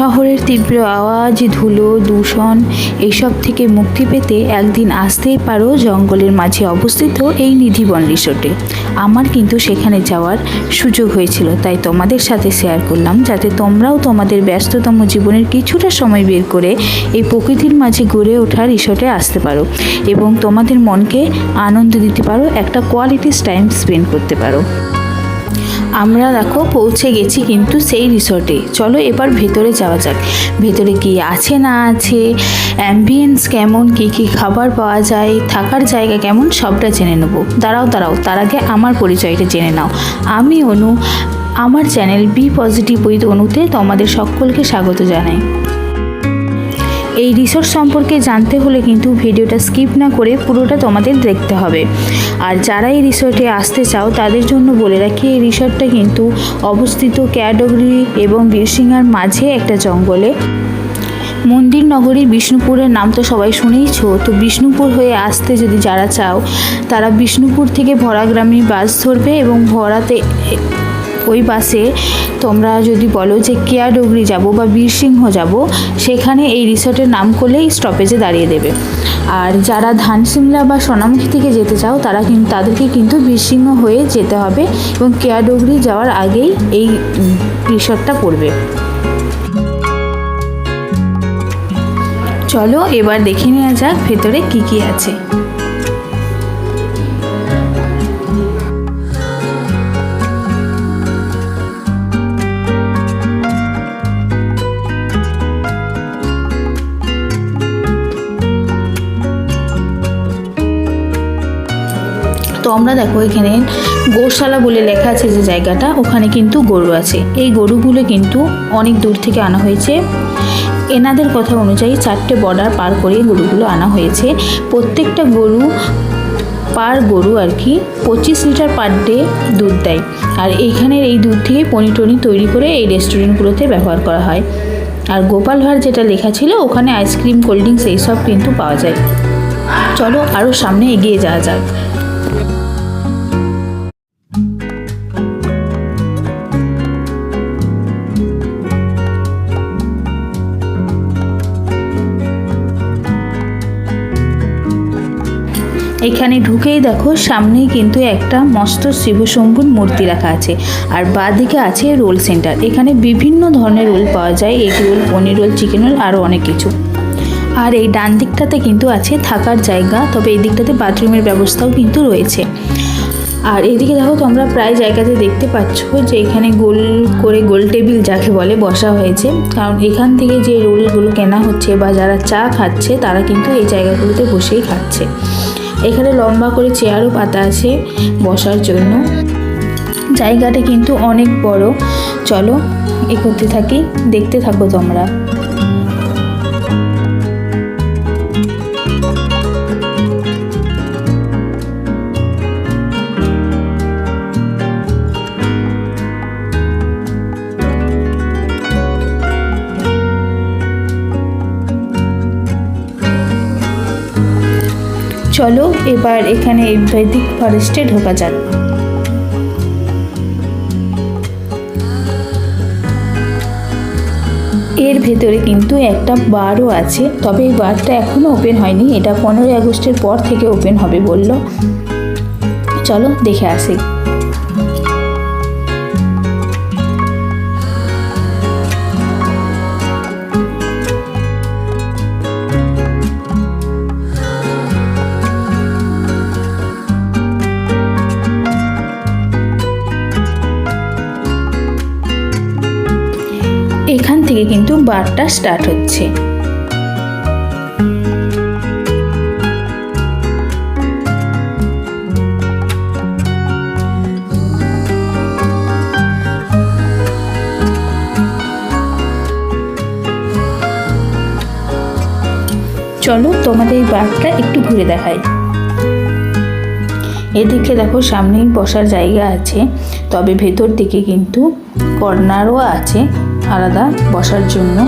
শহরের তীব্র আওয়াজ, ধুলো, দূষণ এইসব থেকে মুক্তি পেতে একদিন আসতেই পারো জঙ্গলের মাঝে অবস্থিত এই নিধিবন রিসোর্টে। আমার কিন্তু সেখানে যাওয়ার সুযোগ হয়েছিল, তাই তোমাদের সাথে শেয়ার করলাম, যাতে তোমরাও তোমাদের ব্যস্ততম জীবনের কিছুটা সময় বের করে এই প্রকৃতির মাঝে গড়ে ওঠা রিসোর্টে আসতে পারো এবং তোমাদের মনকে আনন্দ দিতে পারো, একটা কোয়ালিটিস টাইম স্পেন্ড করতে পারো। আমরা দেখো পৌঁছে গেছি কিন্তু সেই রিসর্টে। চলো এবার ভেতরে যাওয়া যাক। ভেতরে কি আছে না আছে অ্যাম্বিয়েন্স কেমন, কি কি খাবার পাওয়া যায়, থাকার জায়গা কেমন, সবটা জেনে নেব। দাঁড়াও দাঁড়াও, তার আগে আমার পরিচয়টা জেনে নাও। আমি অনু, আমার চ্যানেল বি পজিটিভ উইথ অনুতে তোমাদের সকলকে স্বাগত জানাই। এই রিসোর্ট সম্পর্কে জানতে হলে কিন্তু ভিডিওটা স্কিপ না করে পুরোটা তোমাদের দেখতে হবে। আর যারা এই রিসোর্টে আসতে চাও, তাদের জন্য বলে রাখি, এই রিসোর্টটা কিন্তু অবস্থিত ক্যাডগরি এবং বীরসিংহার মাঝে একটা জঙ্গলে। মন্দির নগরী বিষ্ণুপুরের নাম তো সবাই শুনেইছো। তো বিষ্ণুপুর হয়ে আসতে যদি যারা চাও, তারা বিষ্ণুপুর থেকে ভরাগ্রামী বাস ধরবে এবং ভরাতে ওই বাসে তোমরা যদি বলো যে কেয়াডগরি যাব বা বীরসিংহ যাব, সেখানে এই রিসর্টের নাম করলেই স্টপেজে দাঁড়িয়ে দেবে। আর যারা ধানসিমলা বা সোনামুখী থেকে যেতে চাও, তারা কিন্তু তাদেরকে কিন্তু বীরসিংহ হয়ে যেতে হবে এবং কেয়াডগরি যাওয়ার আগেই এই রিসর্টটা পড়বে। চলো এবার দেখে নেওয়া যাক ভেতরে কি কি আছে। তো আমরা দেখো এখানে গৌশালা বলে লেখা আছে যে জায়গাটা, ওখানে কিন্তু গরু আছে। এই গরুগুলো কিন্তু অনেক দূর থেকে আনা হয়েছে। এনাদের কথা অনুযায়ী চারটে বর্ডার পার করে গরুগুলো আনা হয়েছে। প্রত্যেকটা গরু পার গরু আর কি পঁচিশ লিটার পার ডে দুধ দেয়। আর এইখানের এই দুধ থেকে পনির টনি তৈরি করে এই রেস্টুরেন্টগুলোতে ব্যবহার করা হয়। আর গোপাল ভাঁড় যেটা লেখা ছিল, ওখানে আইসক্রিম কোল্ড ড্রিঙ্কস এইসব কিন্তু পাওয়া যায়। চলো আরও সামনে এগিয়ে যাওয়া যাক। এখানে ঢুকেই দেখো সামনেই কিন্তু একটা মস্ত শিবশম্ভুর মূর্তি রাখা আছে। আর বাঁদিকে আছে রোল সেন্টার। এখানে বিভিন্ন ধরনের রোল পাওয়া যায়, egg roll, paneer roll, chicken roll আরও অনেক কিছু। আর এই ডান দিকটাতে কিন্তু আছে থাকার জায়গা, তবে এই দিকটাতে বাথরুমের ব্যবস্থাও কিন্তু রয়েছে। আর এদিকে দেখো তোমরা প্রায় জায়গাতে দেখতে পাচ্ছ যে এখানে গোল করে গোল টেবিল যাকে বলে বসা হয়েছে। কারণ এখান থেকে যে রোলগুলো কেনা হচ্ছে বা যারা চা খাচ্ছে, তারা কিন্তু এই জায়গাগুলোতে বসেই খাচ্ছে। এখানে লম্বা করে চেয়ারও পাতা আছে বসার জন্য। জায়গাটা কিন্তু অনেক বড়। চলো এ করতে থাকি, দেখতে থাকো তোমরা। চলো, এবার এখানে বৈদিক ফরেস্টে ঢোকা যাক। এর ভেতরে কিন্তু একটা বারও আছে, তবে এই বারটা এখনও ওপেন হয়নি, এটা পনেরোই আগস্টের পর থেকে ওপেন হবে বলল। চলো, দেখে আসি। থেকে কিন্তু বারটা স্টার্ট হচ্ছে। চলো তোমাদের এই বারটা একটু ঘুরে দেখাই। এদিকে দেখো সামনেই বসার জায়গা আছে, তবে ভেতর দিকে কিন্তু কর্নারও আছে। আলাদা বসার জন্য।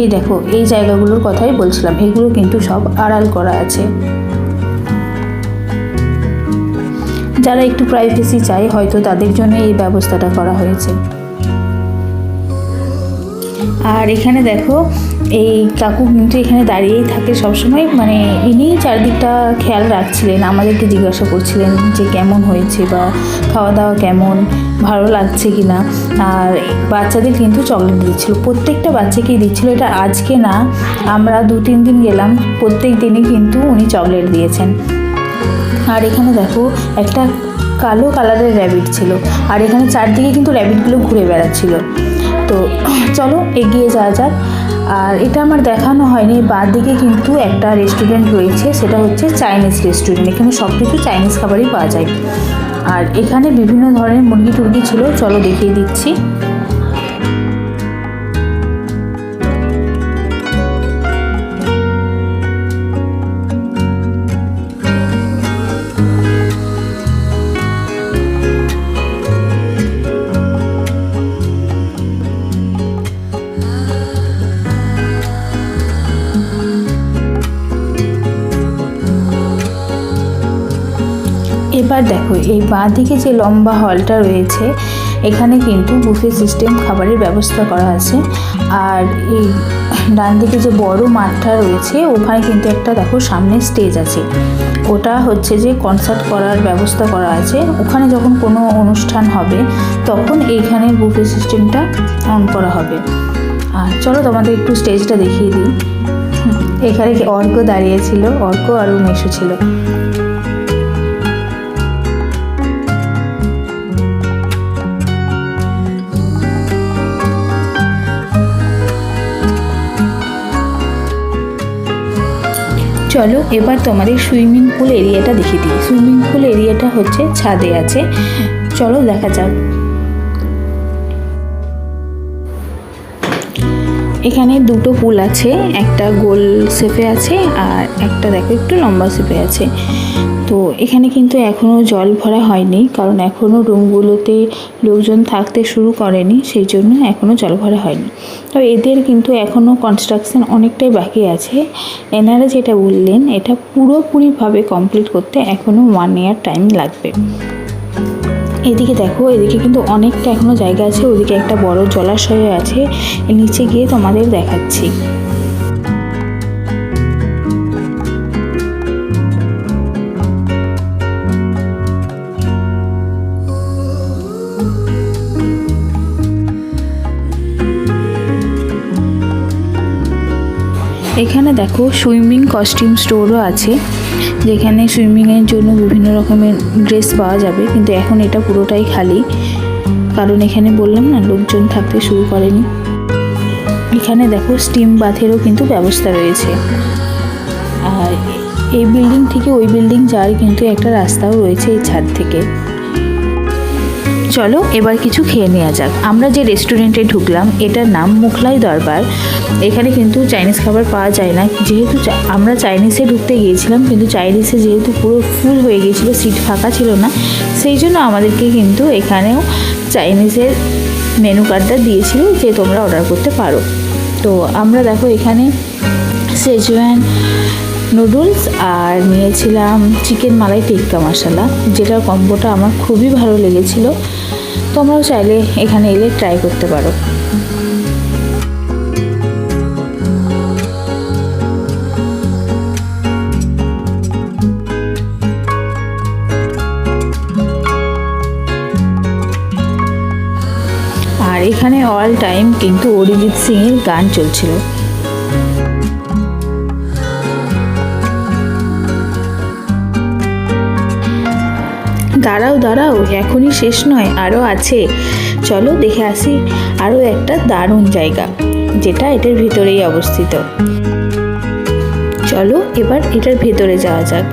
এই দেখো, এই জায়গাগুলোর কথাই বলছিলাম, এগুলো কিন্তু সব আড়াল করা আছে। যারা একটু প্রাইভেসি চায়, হয়তো তাদের জন্য এই ব্যবস্থাটা করা হয়েছে। আর এখানে দেখো, এই কাকু কিন্তু এখানে দাঁড়িয়েই থাকে সবসময়। মানে ইনি চারদিকটা খেয়াল রাখছিলেন, আমাদেরকে জিজ্ঞাসা করছিলেন যে কেমন হয়েছে বা খাওয়া দাওয়া কেমন, ভালো লাগছে কি না আর বাচ্চাদের কিন্তু চকলেট দিচ্ছিল প্রত্যেকটা বাচ্চাকেই দিচ্ছিল এটা আজকে না, আমরা দু, তিন দিন গেলাম, প্রত্যেক দিনই কিন্তু উনি চকলেট দিয়েছেন। আর এখানে দেখো, একটা কালো কালারের র্যাবিট ছিল, আর এখানে চারদিকে কিন্তু র্যাবিটগুলো ঘুরে বেড়াচ্ছিল। তো চলো এগিয়ে যাওয়া যাক। আর এটা আমার দেখানো হয়নি বাদ দিকে কিন্তু একটা রেস্টুরেন্ট রয়েছে, সেটা হচ্ছে চাইনিজ রেস্টুরেন্ট এখানে সব কিছু চাইনিজ খাবারই পাওয়া যায়। আর এখানে বিভিন্ন ধরনের মুরগি টুরগি ছিল, চলো দেখিয়ে দিচ্ছি। দেখো, এই বাঁ দিকে যে লম্বা হলটা রয়েছে, এখানে কিন্তু বুফে সিস্টেম খাবারের ব্যবস্থা করা আছে। আর এই ডান দিকে যে বড় মাঠটা রয়েছে, ওখানে কিন্তু একটা দেখো সামনে স্টেজ আছে। ওটা হচ্ছে যে কনসার্ট করার ব্যবস্থা করা আছে। ওখানে যখন কোনো অনুষ্ঠান হবে, তখন এইখানে বুফে সিস্টেমটা অন করা হবে। আর চলো তোমাদের একটু স্টেজটা দেখিয়ে দিই। এখানে অর্ক দাঁড়িয়েছিল অর্ক আর মেশো ছিল। চলো এবার তোমাদের সুইমিং পুল এরিয়াটা দেখে দিই। সুইমিং পুল এরিয়াটা হচ্ছে ছাদে আছে। চলো দেখা যাক। এখানে দুটো পুল আছে, একটা গোল শেপে আছে আর একটা দেখো একটু লম্বা শেপে আছে। তো এখানে কিন্তু এখনও জল ভরা হয়নি, কারণ এখনও রুমগুলোতে লোকজন থাকতে শুরু করেনি, সেই জন্য এখনও জল ভরা হয়নি। তো এদের কিন্তু এখনও কনস্ট্রাকশন অনেকটাই বাকি আছে। এনারা যেটা বললেন, এটা পুরোপুরিভাবে কমপ্লিট করতে এখনও ওয়ান ইয়ার টাইম লাগবে। এদিকে দেখো, এদিকে কিন্তু অনেকটা এখনও জায়গা আছে, ওদিকে একটা বড় জলাশয় আছে নিচে গিয়ে তোমাদের দেখাচ্ছি। এখানে দেখো সুইমিং কস্টিউম স্টোরও আছে, যেখানে সুইমিংয়ের জন্য বিভিন্ন রকমের ড্রেস পাওয়া যাবে, কিন্তু এখন এটা পুরোটাই খালি। কারণ এখানে বললাম না, লোকজন থাকতে শুরু করেনি। এখানে দেখো স্টিম বাথেরও কিন্তু ব্যবস্থা রয়েছে। আর এই বিল্ডিং থেকে ওই বিল্ডিং যাওয়ার কিন্তু একটা রাস্তাও রয়েছে এই ছাদ থেকে। চলো, এবার কিছু খেয়ে নেওয়া যাক। আমরা যে রেস্টুরেন্টে ঢুকলাম, এটার নাম মুখলাই দরবার। এখানে কিন্তু চাইনিজ খাবার পাওয়া যায় না। যেহেতু আমরা চাইনিজে ঢুকতে গিয়েছিলাম, কিন্তু চাইনিজে যেহেতু পুরো ফুল হয়ে গিয়েছিল, সিট ফাঁকা ছিল না, সেই জন্য আমাদেরকে কিন্তু এখানেও চাইনিজের মেনু কার্ডটা দিয়েছিল যে তোমরা অর্ডার করতে পারো। তো আমরা দেখো এখানে সেজওয়ান নুডলস আর নিয়েছিলাম চিকেন মালাই টিক্কা মশলা, যেটার কম্বোটা আমার খুবই ভালো লেগেছিল। তোমরাও চাইলে এখানে এলে ট্রাই করতে পারো। আর এখানে অল টাইম কিন্তু অরিজিৎ সিংয়ের গান চলছিল। দাঁড়াও দাঁড়াও, এখনই শেষ নয় আরও আছে। চলো দেখে আসি আরও একটা দারুণ জায়গা, যেটা এটার ভিতরেই অবস্থিত। চলো এবার এটার ভেতরে যাওয়া যাক।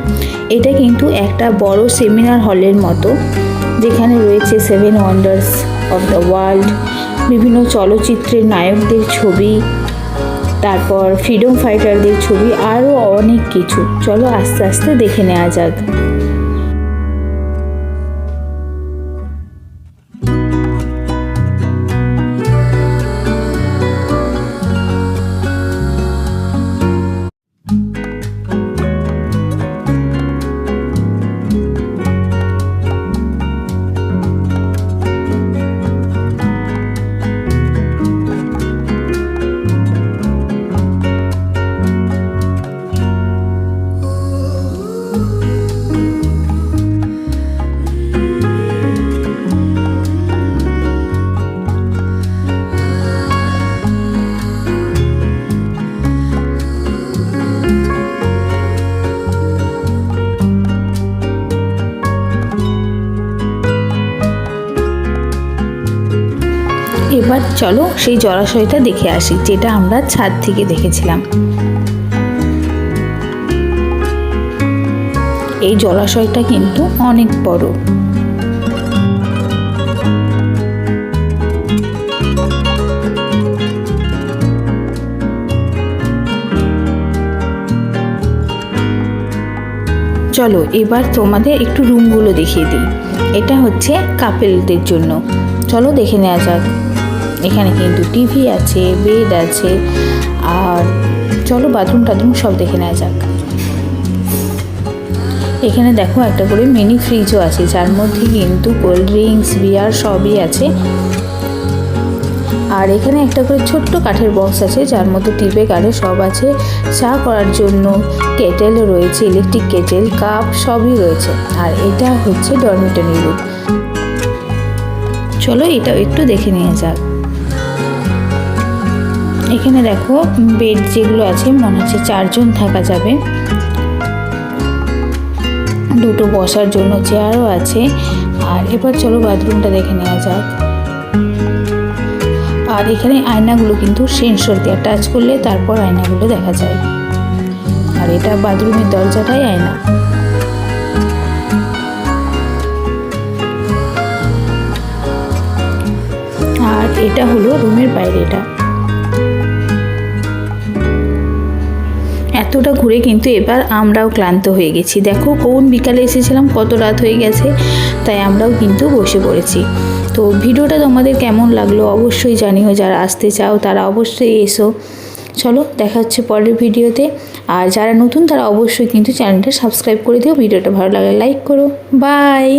এটা কিন্তু একটা বড় সেমিনার হলের মতো, যেখানে রয়েছে seven wonders of the world বিভিন্ন চলচ্চিত্রের নায়কদের ছবি, তারপর ফ্রিডম ফাইটারদের ছবি আরও অনেক কিছু। চলো আস্তে আস্তে দেখে নেওয়া যাক। এবার চলো সেই জলাশয়টা দেখে আসি, যেটা আমরা ছাদ থেকে দেখেছিলাম। এই জলাশয়টা কিন্তু অনেক বড়। চলো এবার তোমাদের একটু রুমগুলো দেখিয়ে দিই। এটা হচ্ছে কাপেলদের জন্য। চলো দেখে নেওয়া যাক। এখানে কিন্তু টিভি আছে বেড আছে, আর চলো বাথরুম টাথরুম সব দেখে নেওয়া যাক। এখানে দেখো একটা করে মিনি ফ্রিজও আছে, যার মধ্যে কিন্তু কোল্ড ড্রিঙ্কস বিয়ার সবই আছে। আর এখানে একটা করে ছোট্ট কাঠের বক্স আছে, যার মধ্যে টিপে কাঠে সব আছে। চা করার জন্য কেটেলও রয়েছে ইলেকট্রিক কেটেল কাপ সবই রয়েছে। আর এটা হচ্ছে ডরমিটরি রুম চলো এটা একটু দেখে নিয়ে যাক। এখানে দেখো বেড যেগুলো আছে, মনে হচ্ছে চারজন থাকা যাবে। দুটো বসার জন্য চেয়ারও আছে। আর এবার চলো বাথরুমটা দেখে নেওয়া যাক। আর এখানে আয়নাগুলো কিন্তু সেন্সর দেওয়া টাচ করলে তারপর আয়নাগুলো দেখা যায়। আর এটা বাথরুমের দরজাটাই আয়না। আর এটা হলো রুমের বাইরেটা। এতটা ঘুরে কিন্তু এবার আমরাও ক্লান্ত হয়ে গেছি। দেখো, কোন বিকালে এসেছিলাম, কত রাত হয়ে গেছে, তাই আমরাও কিন্তু বসে পড়েছি। তো ভিডিওটা তোমাদের কেমন লাগল অবশ্যই জানিও, যারা আসতে চাও তারা অবশ্যই এসো। চলো, দেখা হচ্ছে পরের ভিডিওতে। আর যারা নতুন তারা অবশ্যই কিন্তু চ্যানেলটা সাবস্ক্রাইব করে দিও, ভিডিওটা ভালো লাগলে লাইক করো। বাই!